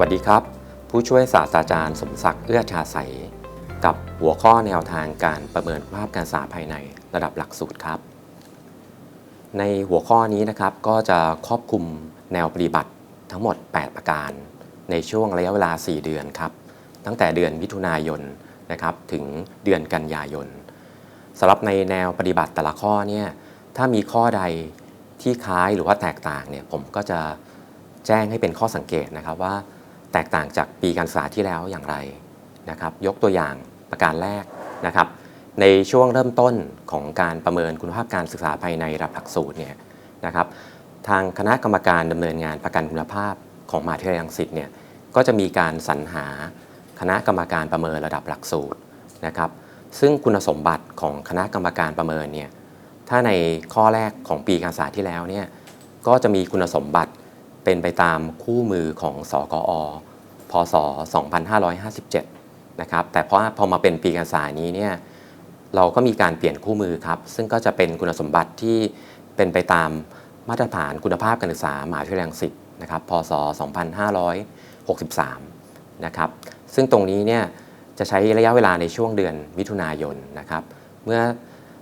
วัสดีครับ ผู้ช่วยศาสตราจารย์สมศักดิ์เอื้อชาใสยกับหัวข้อแนวทางการประเมินภาพการศึกษาภายในระดับหลักสูตรครับ ในหัวข้อนี้นะครับก็จะครอบคลุมแนวปฏิบัติทั้งหมด 8 ประการ ในช่วงระยะเวลา 4 เดือนครับ ตั้งแต่เดือนมิถุนายนนะครับถึงเดือนกันยายนสำหรับในแนวปฏิบัติแต่ละข้อเนี่ยถ้ามีข้อใดที่คล้ายหรือว่าแตกต่างเนี่ยผมก็จะแจ้งให้เป็นข้อสังเกตนะครับว่า แตกต่างจากปีการศึกษาที่แล้วอย่างไรนะครับ ยกตัวอย่างประการแรกนะครับ ในช่วงเริ่มต้นของการประเมินคุณภาพการศึกษาภายในระดับหลักสูตรเนี่ยนะครับ ทางคณะกรรมการดำเนินงานประกันคุณภาพของมหาวิทยาลัยรังสิตเนี่ยก็จะมีการสรรหาคณะกรรมการประเมินระดับหลักสูตรนะครับ ซึ่งคุณสมบัติของคณะกรรมการประเมินเนี่ยถ้าในข้อแรกของปีการศึกษาที่แล้วเนี่ยก็จะมีคุณสมบัติ เป็นไปตามคู่มือของสกอพศ 2557 นะครับ แต่เพราะพอมาเป็นปีการศึกษานี้เนี่ยเราก็มีการเปลี่ยนคู่มือครับ ซึ่งก็จะเป็นคุณสมบัติที่เป็นไปตามมาตรฐานคุณภาพการศึกษามหาวิทยาลัยรังสิตนะครับ พศ 2563 นะครับ ซึ่งตรงนี้เนี่ยจะใช้ระยะเวลาในช่วงเดือนมิถุนายนนะครับ เมื่อ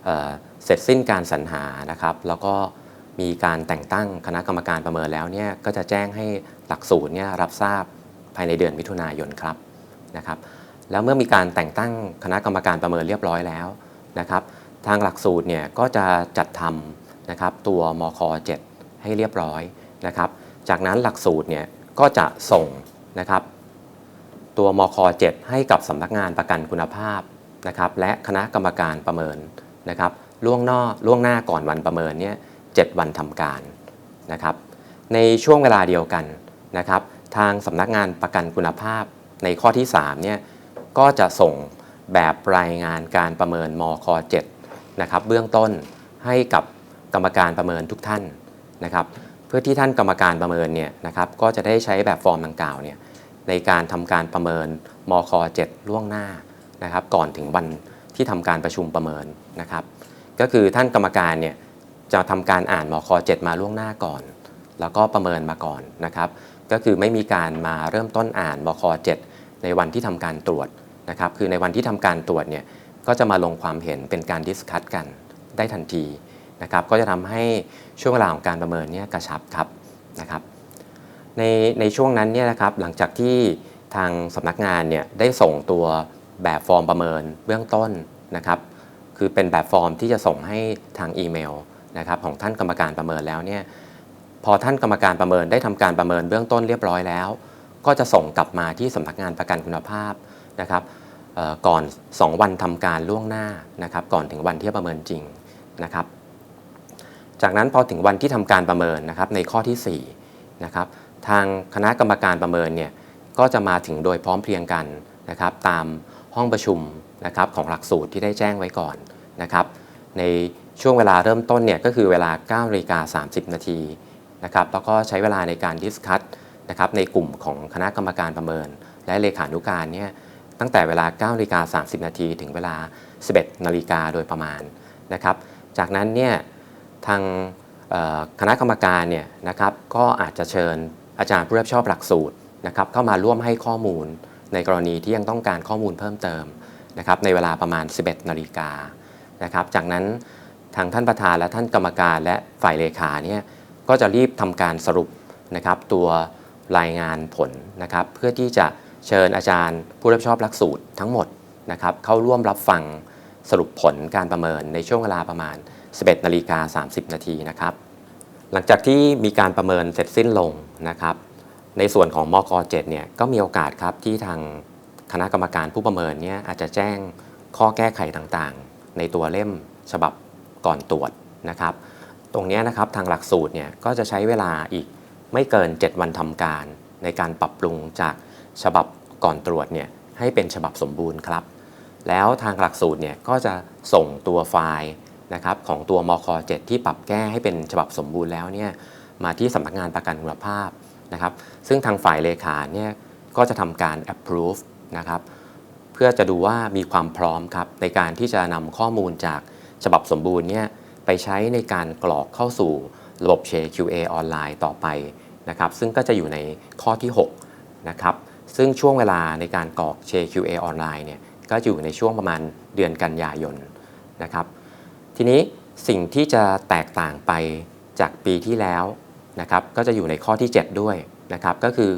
เออเสร็จสิ้นการสรรหานะครับ แล้วก็ มีการแต่งตั้งคณะกรรมการประเมินแล้วเนี่ยก็จะแจ้งให้หลักสูตรเนี่ยรับทราบภายในเดือนมิถุนายนครับนะครับ แล้วเมื่อมีการแต่งตั้งคณะกรรมการประเมินเรียบร้อยแล้วนะครับ ทางหลักสูตรเนี่ยก็จะจัดทำนะครับตัวมค7ให้เรียบร้อยนะครับ จากนั้นหลักสูตรเนี่ยก็จะส่งนะครับ ตัวมค7ให้กับสำนักงานประกันคุณภาพนะครับ และคณะกรรมการประเมินนะครับล่วงหน้าล่วงหน้าก่อนวันประเมินเนี่ย เวันทำการนะครับในช่วงเวลาเดียวกันนะครับ ทางสำนักงานประกันคุณภาพในข้อที่3เนี่ยก็จะส่งแบบรายงานการประเมินมค7นะครับเบื้องต้นให้กับกรรมการประเมินทุกท่านนะครับเพื่อที่ท่านกรรมการประเมินเนี่ยนะครับก็จะได้ใช้แบบฟอร์มดังกล่าวเนี่ยในการทำการประเมินมค7ล่วงหน้านะครับก่อนถึงวันที่ทำการประชุมประเมินนะครับ ก็คือท่านกรรมการเนี่ย จะทำการอ่านมค7มาล่วงหน้าก่อน แล้วก็ประเมินมาก่อนนะครับ ก็คือไม่มีการมาเริ่มต้นอ่านมค7ในวันที่ทำการตรวจนะครับ คือในวันที่ทำการตรวจเนี่ยก็จะมาลงความเห็นเป็นการดิสคัตกันได้ทันทีนะครับ ก็จะทำให้ช่วงเวลาของการประเมินเนี่ยกระชับครับนะครับ ในในช่วงนั้นเนี่ยนะครับหลังจากที่ทางสำนักงานเนี่ยได้ส่งตัวแบบฟอร์มประเมินเบื้องต้นนะครับ คือเป็นแบบฟอร์มที่จะส่งให้ทางอีเมล นะครับของท่านกรรมการประเมินแล้วเนี่ยพอท่านกรรมการประเมินได้ทำการประเมินเบื้องต้นเรียบร้อยแล้ว ก็จะส่งกลับมาที่สำนักงานประกันคุณภาพนะครับก่อน 2 วันทำการล่วงหน้านะครับก่อนถึงวันที่ประเมินจริงนะครับ จากนั้นพอถึงวันที่ทำการประเมินนะครับในข้อที่4นะครับทางคณะกรรมการประเมินเนี่ยก็จะมาถึงโดยพร้อมเพรียงกันนะครับ ตามห้องประชุมนะครับของหลักสูตรที่ได้แจ้งไว้ก่อนนะครับ ใน ช่วงเวลาเริ่มต้นเนี่ยก็คือเวลา9นาฬิกา30 นาทีนะครับแล้วก็ใช้เวลาในการดิสคัตนะครับในกลุ่มของคณะกรรมการประเมิน และเลขานุการเนี่ยตั้งแต่เวลา9นาฬิกา30 นาทีถึงเวลา 11นาฬิกาโดยประมาณนะครับจากนั้นเนี่ยทางคณะกรรมการเนี่ยนะครับก็อาจจะเชิญอาจารย์ผู้รับผิดชอบหลักสูตรนะครับเข้ามาร่วมให้ข้อมูลในกรณีที่ยังต้องการข้อมูลเพิ่มเติมนะครับในเวลาประมาณ 11นาฬิกานะครับจากนั้น ทางท่านประธานและท่านกรรมการและฝ่ายเลขาเนี่ยก็จะรีบทำการสรุปนะครับตัวรายงานผลนะครับเพื่อที่จะเชิญอาจารย์ผู้รับผิดชอบหลักสูตรทั้งหมดนะครับเข้าร่วมรับฟังสรุปผลการประเมินในช่วงเวลาประมาณ 11นาฬิกา30 นาทีนะครับ หลังจากที่มีการประเมินเสร็จสิ้นลงนะครับ ในส่วนของมก7เนี่ยก็มีโอกาสครับที่ทางคณะกรรมการผู้ประเมินเนี่ยอาจจะแจ้งข้อแก้ไขต่างๆ ในตัวเล่มฉบับ ก่อนตรวจนะครับ ตรงนี้นะครับทางหลักสูตรเนี่ยก็จะใช้เวลาอีกไม่เกิน 7 วันทำการ ในการปรับปรุงจากฉบับก่อนตรวจเนี่ยให้เป็นฉบับสมบูรณ์ครับ แล้วทางหลักสูตรเนี่ยก็จะส่งตัวไฟล์นะครับของตัวมค7ที่ปรับแก้ให้เป็นฉบับสมบูรณ์แล้วเนี่ยมาที่สำนักงานประกันคุณภาพนะครับ ซึ่งทางฝ่ายเลขาเนี่ยก็จะทำการ approve นะครับ เพื่อจะดูว่ามีความพร้อมครับในการที่จะนำข้อมูลจาก ฉบับสมบูรณ์เนี่ยไปใช้ในการกรอกเข้าสู่ระบบ Share QA ออนไลน์ต่อไปนะครับซึ่งก็จะอยู่ในข้อที่6นะครับซึ่งช่วงเวลาในการกรอก JQA ออนไลน์เนี่ยก็อยู่ในช่วงประมาณเดือนกันยายนนะครับทีนี้สิ่งที่จะแตกต่างไปจากปีที่แล้วนะครับก็จะอยู่ในข้อที่ 7 ด้วยนะครับก็คือ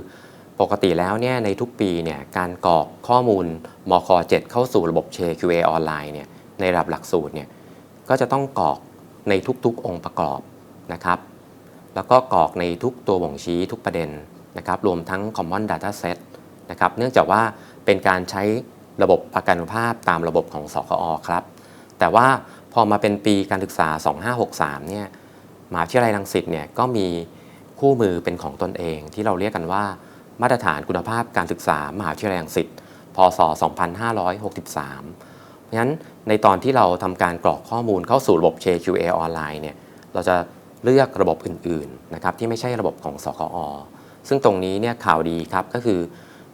ปกติแล้วเนี่ยในทุกปีเนี่ยการกรอกข้อมูลมค7เข้าสู่ระบบ JQA ออนไลน์เนี่ยในระดับหลักสูตรเนี่ย ก็จะต้องกรอกในทุกๆองค์ประกอบนะครับแล้วก็กรอกในทุกตัวบ่งชี้ทุกประเด็นนะครับรวมทั้ง Common Data Set นะครับเนื่องจากว่าเป็นการใช้ระบบประกันภาพตามระบบของสคอครับ แต่ว่าพอมาเป็นปีการศึกษา 2563 เนี่ยมหาวิทยาลัยรังสิตเนี่ยก็มีคู่มือเป็นของตนเอง ที่เราเรียกกันว่ามาตรฐานคุณภาพการศึกษามหาวิทยาลัยรังสิตพศ 2563 เพราะฉะนั้นในตอนที่เราทำการกรอกข้อมูลเข้าสู่ระบบ JQA ออนไลน์เนี่ยเราจะเลือกระบบอื่นๆนะครับที่ไม่ใช่ระบบของสคอซึ่งตรงนี้เนี่ยข่าวดีครับก็คือ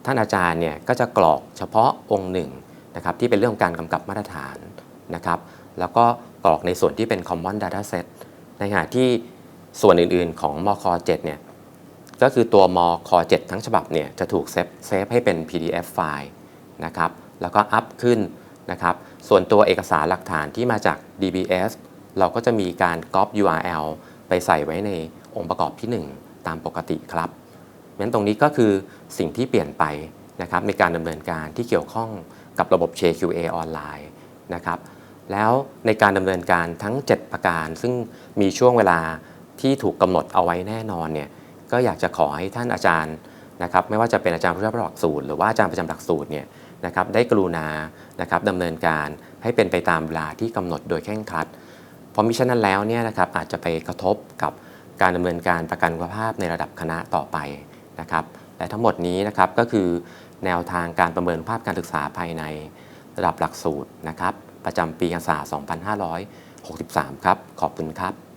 ท่านอาจารย์เนี่ยก็จะกรอกเฉพาะองค์หนึ่งนะครับที่เป็นเรื่องของการกำกับมาตรฐานนะครับแล้วก็กรอกในส่วนที่เป็น Common Data Set ในขณะที่ส่วนอื่นๆของมค7เนี่ยก็คือตัวมค7ทั้งฉบับเนี่ยจะถูกเซฟเซฟให้เป็น PDF ไฟล์นะครับแล้วก็อัพขึ้น นะครับส่วนตัวเอกสารหลักฐานที่มาจาก DBS เราก็จะมีการก๊อป URL ไปใส่ไว้ในองค์ประกอบที่ 1 ตามปกติครับงั้นตรงนี้ก็คือสิ่งที่เปลี่ยนไปนะครับในการดำเนินการที่เกี่ยวข้องกับระบบ JQA ออนไลน์นะครับแล้วในการดำเนินการทั้ง 7 ประการ ซึ่งมีช่วงเวลาที่ถูกกำหนดเอาไว้แน่นอนเนี่ยก็อยากจะขอให้ท่านอาจารย์นะครับไม่ว่าจะเป็นอาจารย์ผู้ช่วยหลักสูตรหรือว่าอาจารย์ประจำหลักสูตรเนี่ย นะครับได้กรุณานะครับดำเนินการให้เป็นไปตามเวลาที่กำหนดโดยเคร่งครัดเพราะมิฉะนั้นแล้วเนี่ยนะครับอาจจะไปกระทบกับการดำเนินการประกันคุณภาพในระดับคณะต่อไปนะครับและทั้งหมดนี้นะครับก็คือแนวทางการประเมินภาพการศึกษาภายในระดับหลักสูตรนะครับประจำปีการศึกษา 2563 ครับ ขอบคุณครับ